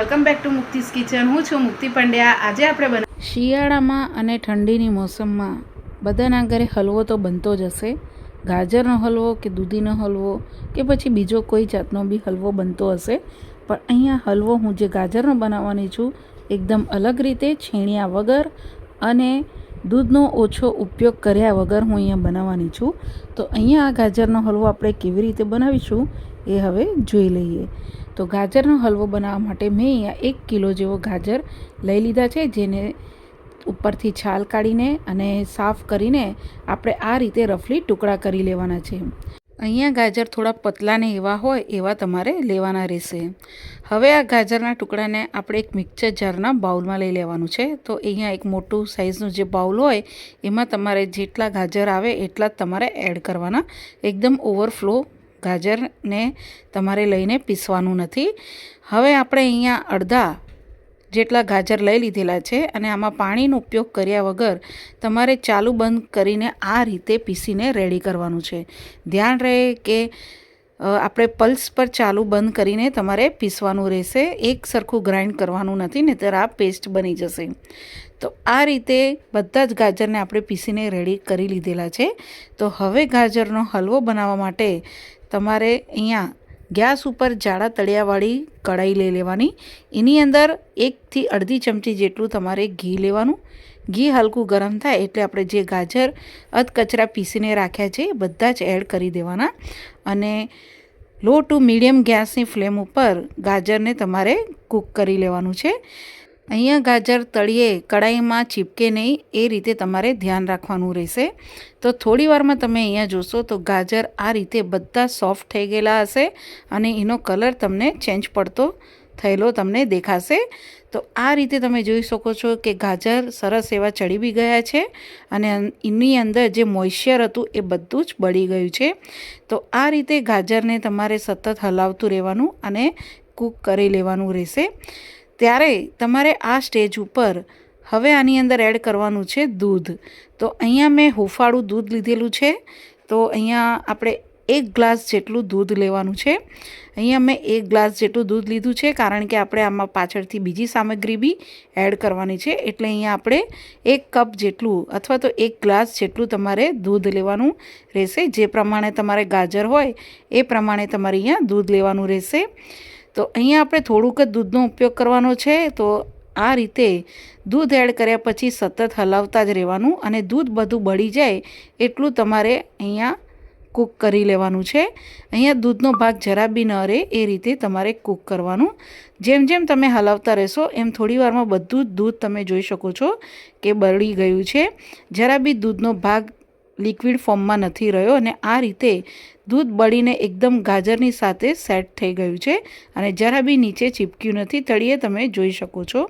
Welcome back to Mukti's kitchen. હું છું મુક્તિ પંડ્યા. આજે આપણે બના શિયાળામાં અને ઠંડીની મોસમમાં બધાના ઘરે હલવો તો બનતો જ હશે. ગાજરનો હલવો કે દૂધીનો હલવો કે પછી બીજો કોઈ જાતનો બી હલવો બનતો હશે. પણ અહીંયા હલવો હું જે ગાજરનો બનાવવાની છું એકદમ અલગ રીતે છીણ્યા વગર અને દૂધનો ઓછો ઉપયોગ કર્યા વગર હું અહીંયા બનાવવાની છું. તો અહીંયા આ ગાજરનો હલવો આપણે કેવી રીતે બનાવીશું? એ હવે જોઈ લઈએ. તો ગાજરનો હલવો બનાવવા માટે મેં અહીંયા એક કિલો જેવો ગાજર લઈ લીધા છે, જેને ઉપરથી છાલ કાઢીને અને સાફ કરીને આપણે આ રીતે રફલી ટુકડા કરી લેવાના છે. અહીંયા ગાજર થોડા પતલાને એવા હોય એવા તમારે લેવાના રહેશે. હવે આ ગાજરના ટુકડાને આપણે એક મિક્સર જારના બાઉલમાં લઈ લેવાનું છે. તો અહીંયા એક મોટું સાઇઝનું જે બાઉલ હોય, એમાં તમારે જેટલા ગાજર આવે એટલા જ તમારે એડ કરવાના. એકદમ ઓવરફ્લો ગાજરને તમારે લઈને પીસવાનું નથી. હવે આપણે અહીંયા અડધા જેટલા ગાજર લઈ લીધેલા છે અને આમાં પાણીનો ઉપયોગ કર્યા વગર તમારે ચાલુ બંધ કરીને આ રીતે પીસીને રેડી કરવાનું છે. ધ્યાન રહે કે આપણે પલ્સ પર ચાલુ બંધ કરીને તમારે પીસવાનું રહેશે. એક સરખું ગ્રાઇન્ડ કરવાનું નથી, નહીંતર આ પેસ્ટ બની જશે. તો આ રીતે બધા જ ગાજરને આપણે પીસીને રેડી કરી લીધેલા છે. તો હવે ગાજરનો હલવો બનાવવા માટે તમારે અહીંયા ગેસ ઉપર જાડા તળિયાવાળી કઢાઈ લઈ લેવાની. એની અંદર એકથી અડધી ચમચી જેટલું તમારે ઘી લેવાનું. ઘી હલકું ગરમ થાય એટલે આપણે જે ગાજર અધકચરા પીસીને રાખ્યા છે એ બધા જ એડ કરી દેવાના. અને લો ટુ મીડિયમ ગેસની ફ્લેમ ઉપર ગાજરને તમારે કૂક કરી લેવાનું છે. અહીંયા ગાજર તળિયે કડાઈમાં ચીપકે નહીં, એ રીતે તમારે ધ્યાન રાખવાનું રહેશે. તો થોડી વારમાં તમે અહીંયા જોશો તો ગાજર આ રીતે બધા સોફ્ટ થઈ ગયેલા હશે અને એનો કલર તમને ચેન્જ પડતો થયેલો તમને દેખાશે. તો આ રીતે તમે જોઈ શકો છો કે ગાજર સરસ એવા ચડી બી ગયા છે અને એની અંદર જે મોઇશ્ચર હતું એ બધું જ બળી ગયું છે. તો આ રીતે ગાજરને તમારે સતત હલાવતું રહેવાનું અને કૂક કરી લેવાનું રહેશે. ત્યારે તમારે આ સ્ટેજ ઉપર હવે આની અંદર એડ કરવાનું છે દૂધ. તો અહીંયા મેં હુંફાળું દૂધ લીધેલું છે. તો અહીંયા આપણે એક ગ્લાસ જેટલું દૂધ લેવાનું છે. અહીંયા મેં એક ગ્લાસ જેટલું દૂધ લીધું છે, કારણ કે આપણે આમાં પાછળથી બીજી સામગ્રી બી એડ કરવાની છે. એટલે અહીંયા આપણે એક કપ જેટલું અથવા તો એક ગ્લાસ જેટલું તમારે દૂધ લેવાનું રહેશે. જે પ્રમાણે તમારે ગાજર હોય, એ પ્રમાણે તમારે અહીંયા દૂધ લેવાનું રહેશે. તો અહીંયા આપણે થોડુંક જ દૂધનો ઉપયોગ કરવાનો છે. તો આ રીતે દૂધ એડ કર્યા પછી સતત હલાવતા જ રહેવાનું અને દૂધ બધું બળી જાય એટલું તમારે અહીંયા કૂક કરી લેવાનું છે. અહીંયા દૂધનો ભાગ જરા બી ન રહે એ રીતે તમારે કૂક કરવાનું. જેમ જેમ તમે હલાવતા રહેશો એમ થોડી વારમાં બધું જ દૂધ તમે જોઈ શકો છો કે બળી ગયું છે. જરા બી દૂધનો ભાગ લિક્વિડ ફોર્મમાં નથી રહ્યો અને આ રીતે દૂધ બળીને એકદમ ગાજરની સાથે સેટ થઈ ગયું છે અને જરા બી નીચે ચીપક્યું નથી, તળિયે તમે જોઈ શકો છો.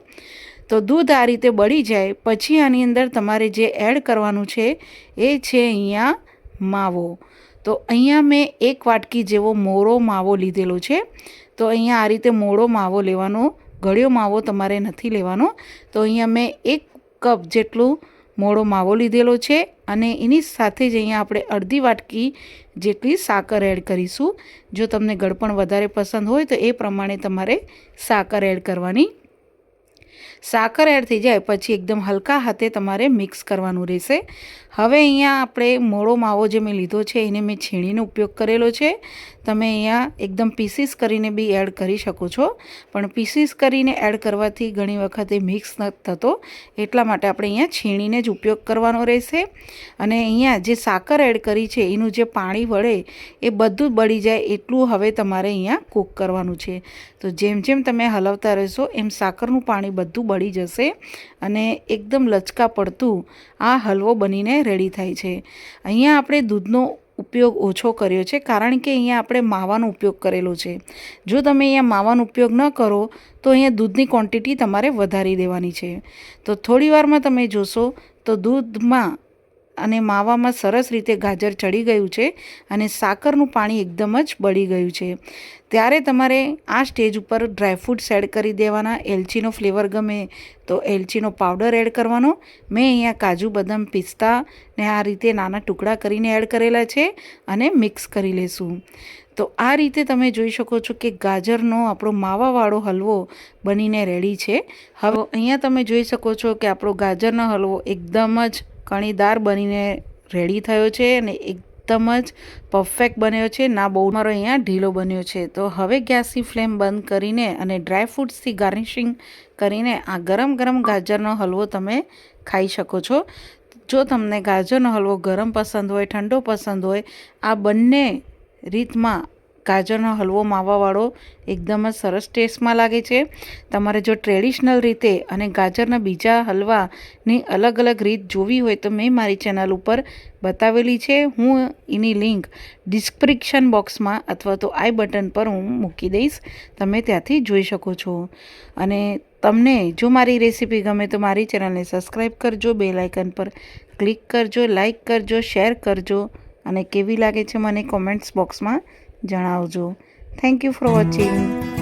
તો દૂધ આ રીતે બળી જાય, પછી આની અંદર તમારે જે એડ કરવાનું છે એ છે અહીંયા માવો. તો અહીંયા મેં એક વાટકી જેવો મોળો માવો લીધેલો છે. તો અહીંયા આ રીતે મોળો માવો લેવાનો, ગળ્યો માવો તમારે નથી લેવાનો. તો અહીંયા મેં એક કપ જેટલું મોળો માવો લીધેલો છે અને એની સાથે જ અહીંયા આપણે અડધી વાટકી જેટલી સાકર એડ કરીશું. જો તમને ગળપણ વધારે પસંદ હોય તો એ પ્રમાણે તમારે સાકર એડ કરવાની સાકર એડ થઈ જાય, પછી એકદમ હલકા હાથે તમારે મિક્સ કરવાનું રહેશે. હવે અહીંયા આપણે મોળો માવો જે મેં લીધો છે, એને મેં છીણીનો ઉપયોગ કરેલો છે. તમે અહીંયા એકદમ પીસીસ કરીને બી એડ કરી શકો છો. પણ પીસીસ કરીને એડ કરવાથી ઘણી વખતે મિક્સ ન થતો, એટલા માટે આપણે અહીંયા છીણીને જ ઉપયોગ કરવાનો રહેશે. અને અહીંયા જે સાકર એડ કરી છે, એનું જે પાણી વળે, એ બધું બળી જાય એટલું હવે તમારે અહીંયા કૂક કરવાનું છે. તો જેમ જેમ તમે હલાવતા રહેશો, એમ સાકરનું પાણી બધું બળી જશે અને એકદમ લચકા પડતું આ હલવો બનીને રેડી થાય છે. અહીંયા આપણે દૂધનો ઉપયોગ ઓછો કર્યો છે કારણ કે અહીંયા આપણે માવાનો ઉપયોગ કરેલો છે. જો તમે અહીંયા માવાનો ઉપયોગ ન કરો, તો અહીંયા દૂધની ક્વોન્ટિટી તમારે વધારી દેવાની છે. તો થોડી વારમાં તમે જોશો તો દૂધમાં અને માવામાં સરસ રીતે ગાજર ચડી ગયું છે અને સાકરનું પાણી એકદમ જ બળી ગયું છે. ત્યારે તમારે આ સ્ટેજ ઉપર ડ્રાયફ્રૂટ્સ એડ કરી દેવાના. એલચીનો ફ્લેવર ગમે તો એલચીનો પાવડર એડ કરવાનો. મેં અહીંયા કાજુ, બદામ, પિસ્તા ને આ રીતે નાના ટુકડા કરીને એડ કરેલા છે અને મિક્સ કરી લેશું. તો આ રીતે તમે જોઈ શકો છો કે ગાજરનો આપણો માવાવાળો હલવો બનીને રેડી છે. હવે અહીંયા તમે જોઈ શકો છો કે આપણો ગાજરનો હલવો એકદમ જ કણીદાર બનીને રેડી થયો છે અને એકદમ જ પરફેક્ટ બન્યો છે. ના, બહુ મારો અહીંયા ઢીલો બન્યો છે. તો હવે ગેસની ફ્લેમ બંધ કરીને અને ડ્રાય ફ્રૂટ્સથી ગાર્નિશિંગ કરીને આ ગરમ ગરમ ગાજરનો હલવો તમે ખાઈ શકો છો. જો તમને ગાજરનો હલવો ગરમ પસંદ હોય, ઠંડો પસંદ હોય, આ બંને રીતમાં ગાજરનો હલવો માવાવાળો એકદમ જ સરસ ટેસ્ટમાં લાગે છે. તમારે જો ટ્રેડિશનલ રીતે અને ગાજરના બીજા હલવાની અલગ અલગ રીત જોવી હોય તો મેં મારી ચેનલ ઉપર બતાવેલી છે. હું એની લિંક ડિસ્ક્રિપ્શન બોક્સમાં અથવા તો આઈ બટન પર હું મૂકી દઈશ. તમે ત્યાંથી જોઈ શકો છો. અને તમને જો મારી રેસીપી ગમે તો મારી ચેનલને સબસ્ક્રાઈબ કરજો બે લાઇકન પર ક્લિક કરજો, લાઇક કરજો, શેર કરજો અને કેવી લાગે છે મને કોમેન્ટ્સ બોક્સમાં જણાવજો. Thank you for watching